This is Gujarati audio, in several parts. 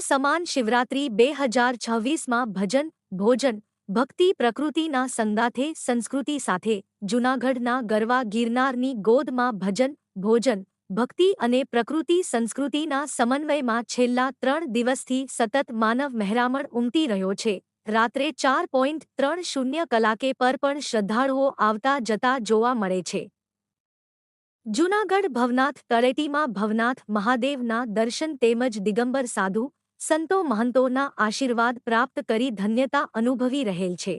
સમાન શિવરાત્રી બે હજાર છવ્વીસમાં ભજન, ભોજન, ભક્તિ પ્રકૃતિના સંગાથે, સંસ્કૃતિ સાથે, જૂનાગઢના ગરવા ગિરનારની ગોદમાં ભજન, ભોજન, ભક્તિ અને પ્રકૃતિ સંસ્કૃતિના સમન્વયમાં છેલ્લા ત્રણ દિવસથી સતત માનવ મહેરામણ ઉમટી રહ્યો છે. રાત્રે ચાર પોઈન્ટ ત્રણ શૂન્ય કલાકે પર પણ શ્રદ્ધાળુઓ આવતા જતા જોવા મળે છે. જૂનાગઢ ભવનાથ તળેટીમાં ભવનાથ મહાદેવના દર્શન તેમજ દિગંબર સાધુ સંતો મહંતોના આશીર્વાદ પ્રાપ્ત કરી ધન્યતા અનુભવી રહેલ છે.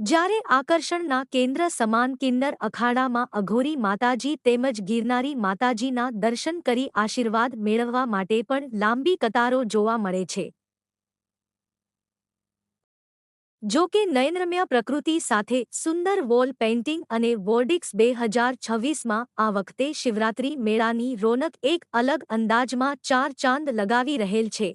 જ્યારે આકર્ષણના કેન્દ્ર સમાન કિન્નર અખાડામાં અઘોરી માતાજી તેમજ ગિરનારી માતાજીના દર્શન કરી આશીર્વાદ મેળવવા માટે પણ લાંબી કતારો જોવા મળે છે. જો કે નયનરમ્ય પ્રકૃતિ સાથે સુંદર વોલ પેઇન્ટિંગ અને વોર્ડિક્સ બે હજાર છવ્વીસમાં આ વખતે શિવરાત્રી મેળાની રોનક એક અલગ અંદાજમાં ચાર ચાંદ લગાવી રહેલ છે.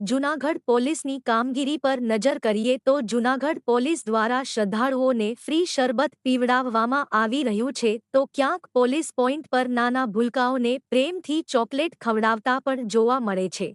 જૂનાગઢ પોલીસની કામગીરી પર નજર કરીએ તો જૂનાગઢ પોલીસ દ્વારા શ્રદ્ધાળુઓને ફ્રી શરબત પીવડાવવામાં આવી રહ્યું છે તો ક્યાંક પોલીસ પોઈન્ટ પર નાના ભૂલકાઓને પ્રેમથી ચોકલેટ ખવડાવતા પણ જોવા મળે છે.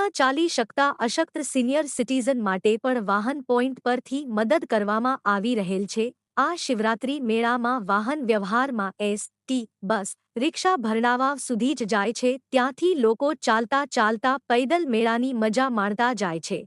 ન ચાલી શકતા અશક્ત સિનિયર સિટીઝન માટે પણ વાહન પોઈન્ટ પરથી મદદ કરવામાં આવી રહેલ છે. આ શિવરાત્રી મેળામાં વાહન વ્યવહારમાં એસ, ટી, બસ, રિક્ષા ભરણાવાવ સુધી જ જાય છે. ત્યાંથી લોકો ચાલતા ચાલતા પૈદલ મેળાની મજા માણતા જાય છે.